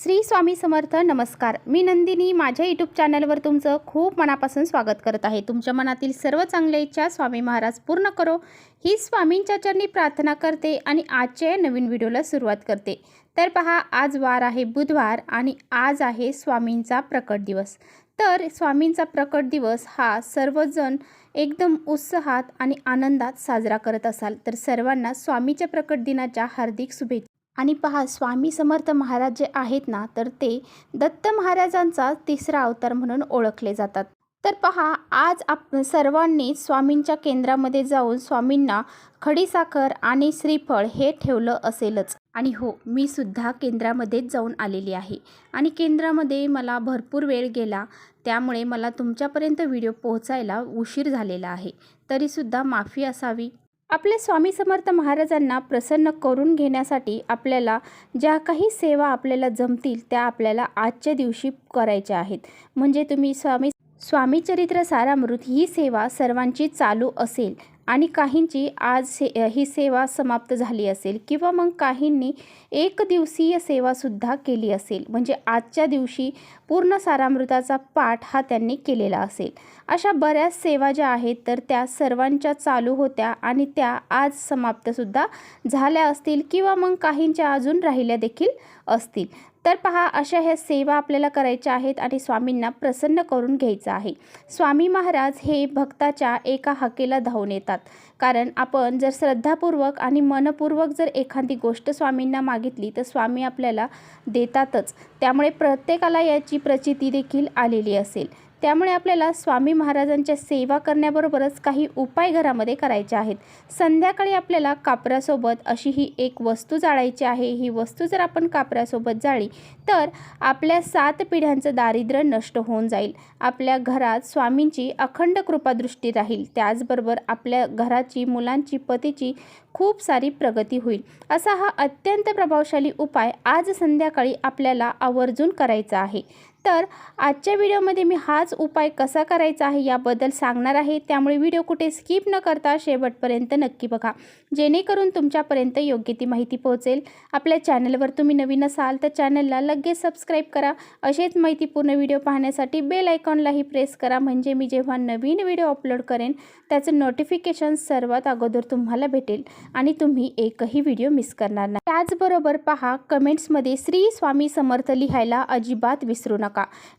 श्री स्वामी समर्थ नमस्कार. मी नंदिनी माझ्या यूट्यूब चॅनलवर तुमचं खूप मनापासून स्वागत करत आहे. तुमच्या मनातील सर्व चांगल्या इच्छा स्वामी महाराज पूर्ण करो. ही स्वामींच्या चरणी प्रार्थना करते आणि आजच्या नवीन व्हिडिओला सुरुवात करते. तर पहा आज वार आहे बुधवार आणि आज आहे स्वामींचा प्रकट दिवस. तर स्वामींचा प्रकट दिवस हा सर्वजण एकदम उत्साहात आणि आनंदात साजरा करत असाल. तर सर्वांना स्वामीच्या प्रकट दिनाच्या हार्दिक शुभेच्छा. आणि पहा स्वामी समर्थ महाराज जे आहेत ना तर ते दत्त महाराजांचा तिसरा अवतार म्हणून ओळखले जातात. तर पहा आज आप सर्वांनी स्वामींच्या केंद्रामध्ये जाऊन स्वामींना खडीसाखर आणि श्रीफळ हे ठेवलं असेलच. आणि हो मी सुद्धा केंद्रामध्येच जाऊन आलेली आहे. आणि केंद्रामध्ये मला भरपूर वेळ गेला त्यामुळे मला तुमच्यापर्यंत व्हिडिओ पोहोचायला उशीर झालेला आहे. तरीसुद्धा माफी असावी. आपल्या स्वामी समर्थ महाराजांना प्रसन्न करून घेण्यासाठी आपल्याला ज्या काही सेवा आपल्याला जमतील त्या आपल्याला आजच्या दिवशी करायच्या आहेत. म्हणजे तुम्ही स्वामी स्वामी चरित्र सारामृत ही सेवा सर्वांची चालू असेल. आणि काहींची आज से ही सेवा समाप्त झाली असेल किंवा मग काहींनी एक दिवसीय सेवासुद्धा केली असेल. म्हणजे आजच्या दिवशी पूर्ण सारामृताचा पाठ हा त्यांनी केलेला असेल. अशा बऱ्याच सेवा ज्या आहेत तर त्या सर्वांच्या चालू होत्या आणि त्या आज समाप्तसुद्धा झाल्या असतील किंवा मग काहींच्या अजून राहिल्या देखील असतील. तर पहा अशा ह्या सेवा आपल्याला करायच्या आहेत आणि स्वामींना प्रसन्न करून घ्यायचं आहे. स्वामी महाराज हे भक्ताच्या एका हाकेला धावून येतात. कारण आपण जर श्रद्धापूर्वक आणि मनपूर्वक जर एखादी गोष्ट स्वामींना मागितली तर स्वामी आपल्याला देतातच. त्यामुळे प्रत्येकाला याची प्रचिती देखील आलेली असेल. त्यामुळे आपल्याला स्वामी महाराजांच्या सेवा करण्याबरोबरच काही उपाय घरामध्ये करायचे आहेत. संध्याकाळी आपल्याला कापरासोबत अशी ही एक वस्तू जाळायची आहे. ही वस्तू जर आपण कापरासोबत जाळी तर आपल्या सात पिढ्यांचं दारिद्र्य नष्ट होऊन जाईल. आपल्या घरात स्वामींची अखंड कृपादृष्टी राहील. त्याचबरोबर आपल्या घराची मुलांची पतीची खूप सारी प्रगती होईल. असा हा अत्यंत प्रभावशाली उपाय आज संध्याकाळी आपल्याला आवर्जून करायचा आहे. तर आजच्या व्हिडिओमध्ये मी हाच उपाय कसा करायचा आहे याबद्दल सांगणार आहे. त्यामुळे व्हिडिओ कुठे स्किप न करता शेवटपर्यंत नक्की बघा. जेणेकरून तुमच्यापर्यंत योग्य ती माहिती पोहोचेल. आपल्या चॅनलवर तुम्ही नवीन असाल तर चॅनलला लगेच सबस्क्राईब करा. असेच माहितीपूर्ण व्हिडिओ पाहण्यासाठी बेल आयकॉनलाही प्रेस करा. म्हणजे मी जेव्हा नवीन व्हिडिओ अपलोड करेन त्याचं नोटिफिकेशन सर्वात अगोदर तुम्हाला भेटेल आणि तुम्ही एकही व्हिडिओ मिस करणार नाही. त्याचबरोबर पहा कमेंट्समध्ये श्री स्वामी समर्थ लिहायला अजिबात विसरू नका.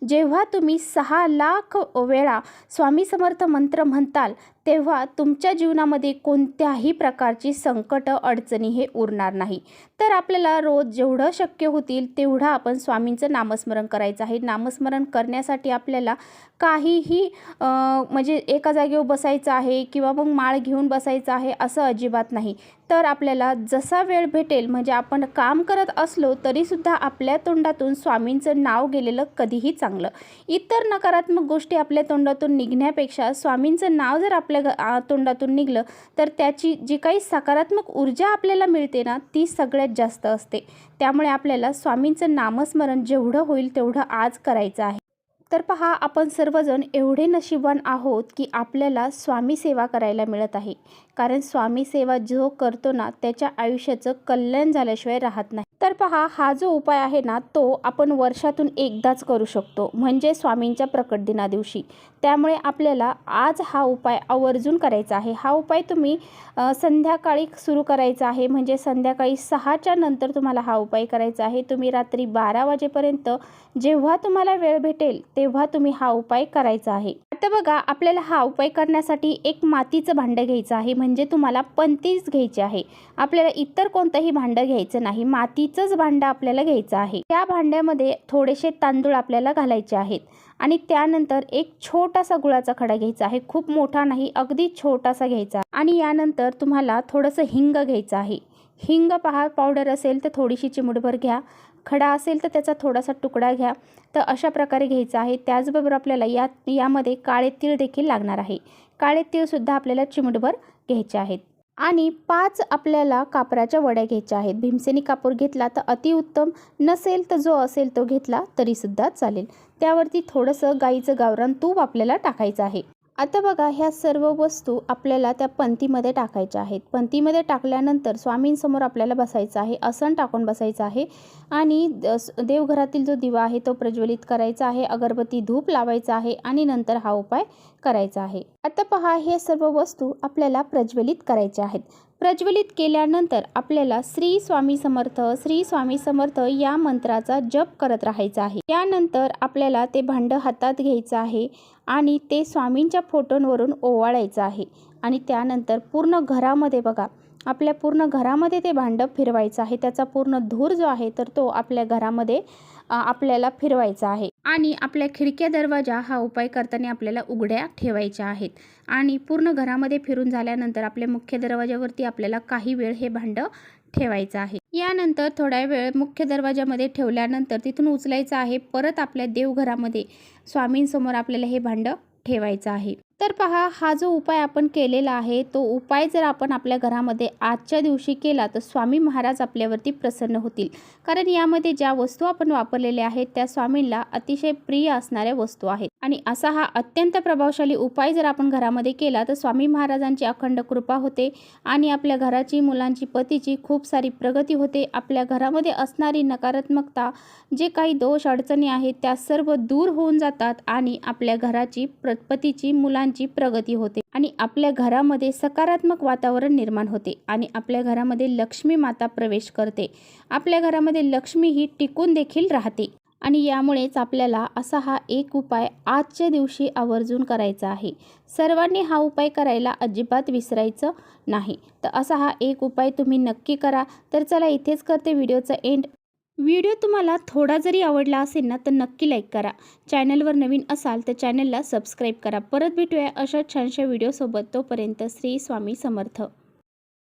जेव्हा तुम्ही सहा लाख वेळा स्वामी समर्थ मंत्र म्हणताल तेव्हा तुमच्या जीवनामध्ये कोणत्याही प्रकारची संकट अडचणी हे उरणार नाही. तर आपल्याला रोज जेवढं शक्य होतील तेवढं आपण स्वामींचं नामस्मरण करायचं आहे. नामस्मरण करण्यासाठी आपल्याला काहीही म्हणजे एका जागेवर बसायचं आहे किंवा मग माळ घेऊन बसायचं आहे असं अजिबात नाही. तर आपल्याला जसा वेळ भेटेल म्हणजे आपण काम करत असलो तरीसुद्धा आपल्या तोंडातून स्वामींचं नाव गेलेलं कधीही चांगलं. इतर नकारात्मक गोष्टी आपल्या तोंडातून निघण्यापेक्षा स्वामींचं नाव जर आपल्या तोंडातून निघलं तर त्याची जी काही सकारात्मक ऊर्जा आपल्याला मिळते ना ती सगळ्यात जास्त असते. त्यामुळे आपल्याला स्वामींचं नामस्मरण जेवढं होईल तेवढं आज करायचं आहे. तर पहा आपण सर्वजण एवढे नशिबान आहोत की आपल्याला स्वामी सेवा करायला मिळत आहे. कारण स्वामी सेवा जो करतो ना त्याच्या आयुष्याचं कल्याण झाल्याशिवाय राहत नाही. तर पहा हा जो उपाय आहे ना तो आपण वर्षातून एकदाच करू शकतो. म्हणजे स्वामींच्या प्रकट दिना दिवशी त्यामुळे आपल्याला आज हा उपाय आवर्जून करायचा आहे. हा उपाय तुम्ही संध्याकाळी सुरू करायचा आहे. म्हणजे संध्याकाळी सहाच्या नंतर तुम्हाला हा उपाय करायचा आहे. तुम्ही रात्री बारा वाजेपर्यंत जेव्हा तुम्हाला वेळ भेटेल ते तेव्हा तुम्ही हा उपाय करायचा आहे. आता बघा आपल्याला हा उपाय करण्यासाठी एक मातीचं भांडं घ्यायचं आहे. म्हणजे तुम्हाला पंतीच घ्यायची आहे. आपल्याला इतर कोणतंही भांडं घ्यायचं नाही. मातीचंच भांडं आपल्याला घ्यायचं आहे. त्या भांड्यामध्ये थोडेसे तांदूळ आपल्याला घालायचे आहेत. आणि त्यानंतर एक छोटासा गुळाचा खडा घ्यायचा आहे. खूप मोठा नाही अगदी छोटासा घ्यायचा आणि यानंतर तुम्हाला थोडंसं हिंग घ्यायचं आहे. हिंग पहा पावडर असेल तर थोडीशी चिमुटभर घ्या. खडा असेल तर त्याचा थोडासा तुकडा घ्या. तर अशा प्रकारे घ्यायचा आहे. त्याचबरोबर आपल्याला या यामध्ये काळे तीळ देखील लागणार आहे. काळे तीळसुद्धा आपल्याला चिमटभर घ्यायचे आहेत. आणि पाच आपल्याला कापराच्या वड्या घ्यायच्या आहेत. भीमसेनी कापूर घेतला तर अतिउत्तम. नसेल तर जो असेल तो घेतला तरीसुद्धा चालेल. त्यावरती थोडंसं गाईचं गावरान तूप आपल्याला टाकायचं आहे. आता बघा ह्या सर्व वस्तू आपल्याला त्या पंथीमध्ये टाकायच्या आहेत. पंथीमध्ये टाकल्यानंतर स्वामींसमोर आपल्याला बसायचं आहे आसन टाकून बसायचं आहे. आणि द- स- देवघरातील जो दिवा आहे तो प्रज्वलित करायचा आहे अगरबत्ती धूप लावायचा आहे आणि नंतर हा उपाय करायचा आहे. आता पहा हे सर्व वस्तू आपल्याला प्रज्वलित करायच्या आहेत. प्रज्वलित केल्यानंतर आपल्याला श्री स्वामी समर्थ श्री स्वामी समर्थ या मंत्राचा जप करत राहायचा आहे. त्यानंतर आपल्याला ते भांडं हातात घ्यायचं आहे आणि ते स्वामींच्या फोटोंवरून ओवाळायचं आहे. आणि त्यानंतर पूर्ण घरामध्ये बघा आपल्या पूर्ण घरामध्ये ते भांडं फिरवायचं आहे. त्याचा पूर्ण धूर जो आहे तर तो आपल्या घरामध्ये आपल्याला फिरवायचा आहे. आणि आपल्या खिडक्या दरवाजा हा उपाय करताना आपल्याला उघड्या ठेवायच्या आहेत. आणि पूर्ण घरामध्ये फिरून झाल्यानंतर आपल्या मुख्य दरवाजावरती आपल्याला काही वेळ हे भांडं ठेवायचं आहे. यानंतर थोड्या वेळ मुख्य दरवाजामध्ये ठेवल्यानंतर तिथून उचलायचं आहे. परत आपल्या देवघरामध्ये स्वामींसमोर आपल्याला हे भांडं ठेवायचं आहे. तर पहा हा जो उपाय आपण केलेला आहे तो उपाय जर आपण आपल्या घरामध्ये आजच्या दिवशी केला तर स्वामी महाराज आपल्यावरती प्रसन्न होतील. कारण यामध्ये ज्या वस्तू आपण वापरलेल्या आहेत त्या स्वामींना अतिशय प्रिय असणाऱ्या वस्तू आहेत. आणि असा हा अत्यंत प्रभावशाली उपाय जर आपण घरामध्ये केला तर स्वामी महाराजांची अखंड कृपा होते आणि आपल्या घराची मुलांची पतीची खूप सारी प्रगती होते. आपल्या घरामध्ये असणारी नकारात्मकता जे काही दोष अडचणी आहेत त्या सर्व दूर होऊन जातात आणि आपल्या घराची पतीची पतीची मुलांची प्रगती होते आणि आपल्या घरामध्ये सकारात्मक वातावरण निर्माण होते आणि आपल्या घरामध्ये लक्ष्मी माता प्रवेश करते. आपल्या घरामध्ये लक्ष्मी ही टिकून देखील राहते आणि यामुळेच आपल्याला असा हा एक उपाय आजच्या दिवशी आवर्जून करायचा आहे. सर्वांनी हा उपाय करायला अजिबात विसरायचं नाही. तर असा हा एक उपाय तुम्ही नक्की करा. तर चला इथेच करते व्हिडिओचा एंड. व्हिडिओ तुम्हाला थोडा जरी आवडला असेल ना तर नक्की लाईक करा. चॅनलवर नवीन असाल तर चॅनलला सबस्क्राईब करा. परत भेटूया अशा छानशा व्हिडिओसोबत. तोपर्यंत श्री स्वामी समर्थ.